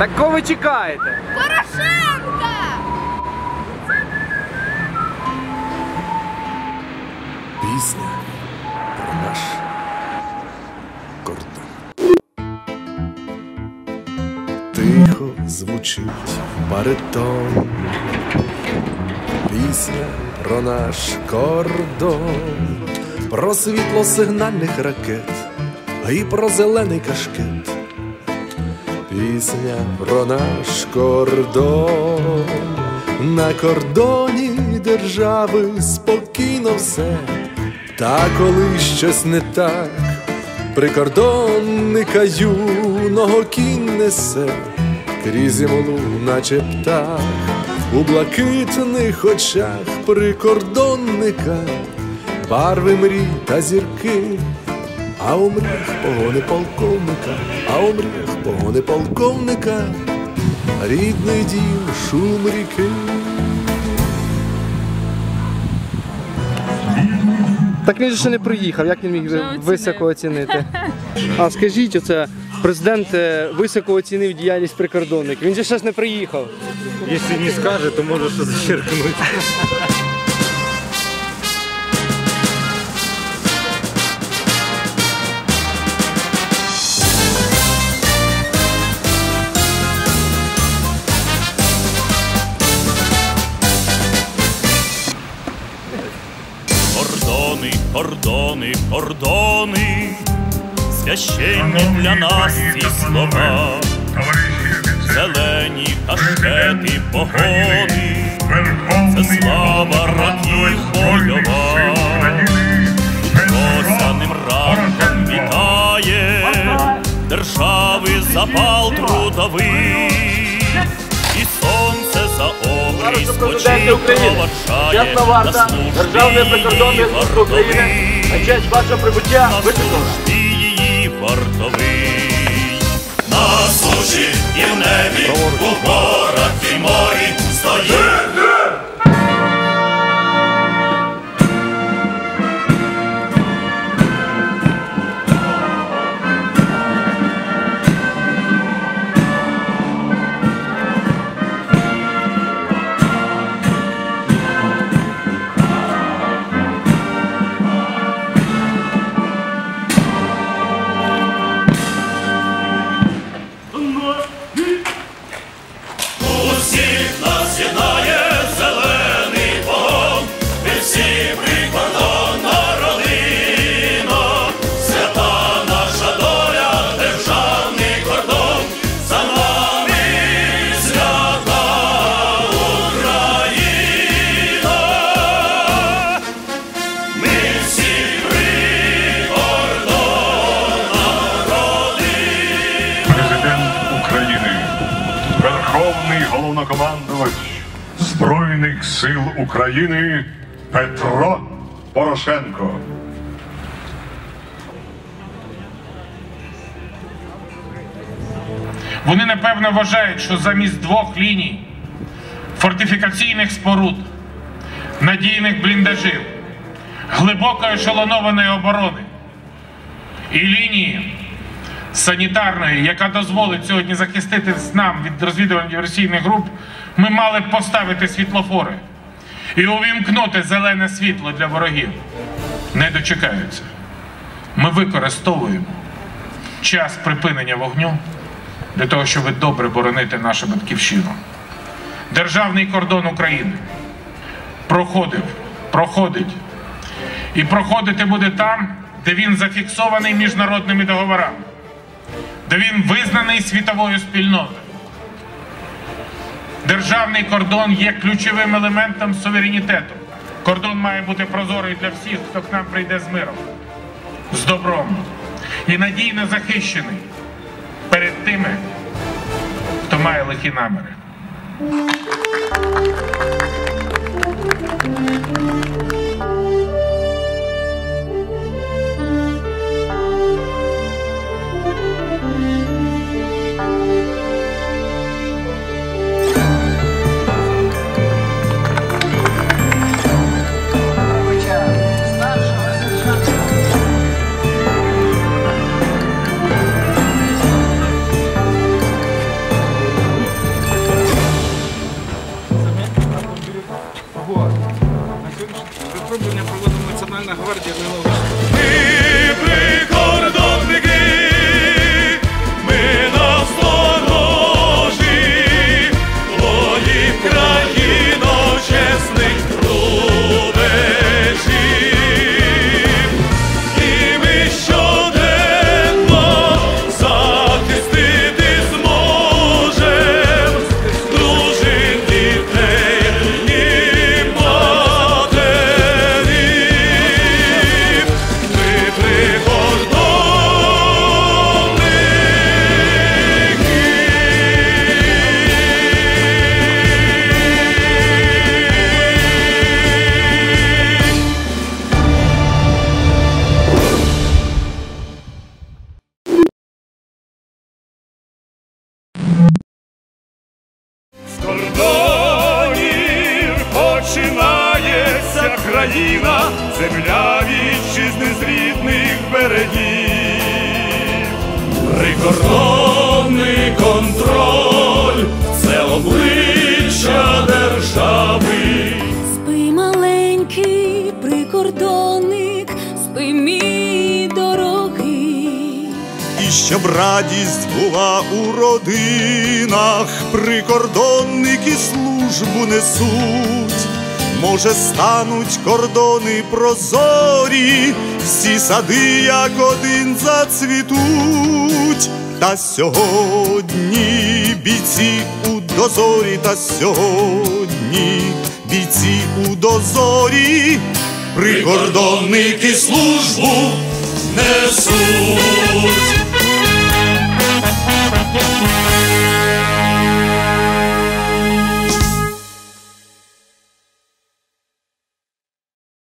Так кого ви чекаєте? Порошенка! Пісня про наш кордон. Тихо звучить баритон. Пісня про наш кордон, про світло сигнальних ракет і про зелений кашкет. Пісня про наш кордон, на кордоні держави спокійно все, та коли щось не так, прикордонника юного кінь несе, крізь імлу, наче птах, у блакитних очах прикордонника, барви мрій та зірки. А у мріях погони полковника, а у мріях погони полковника, рідний дім, шум ріки. Так він же ще не приїхав, як він міг високо оцінити? А скажіть, оце президент е, високо оцінив діяльність прикордонників. Він же ще ж не приїхав. Если не скажет, то можешь зачеркнуть. Кордони, кордони, кордони, священні для нас ці слова, зелені кашкети, погони, це слава років бойова, Росяним ранком вітає держави запал трудовий, і сонце за обрій варта, проводжає на службі України, На честь вашого прибуття На її вартовий. На суші і в небі, у горах сил України Петро Порошенко. Вони напевно вважають, що замість двох ліній фортифікаційних споруд, надійних бліндажів, глибокої ешелонованої оборони і лінії санітарної, яка дозволить сьогодні захистити нам від розвідувань диверсійних груп, ми мали б поставити світлофори і увімкнути зелене світло для ворогів. Не дочекаються. Ми використовуємо час припинення вогню для того, щоб добре боронити нашу батьківщину. Державний кордон України проходив, проходить і проходити буде там, де він зафіксований міжнародними договорами, де він визнаний світовою спільнотою. Державний кордон є ключовим елементом суверенітету. Кордон має бути прозорий для всіх, хто к нам прийде з миром, з добром і надійно захищений перед тими, хто має лихі наміри. Сьогодні проводимо Національна гвардія. Україна, земля вітчизни з рідних берегів. Прикордонний контроль це обличчя держави. Спи, маленький прикордонник, спи, мій дорогий. І щоб радість була у родинах, прикордонники службу несуть. Може, стануть кордони прозорі, всі сади як один зацвітуть. Та сьогодні бійці у дозорі, та сьогодні бійці у дозорі, прикордонники службу несуть.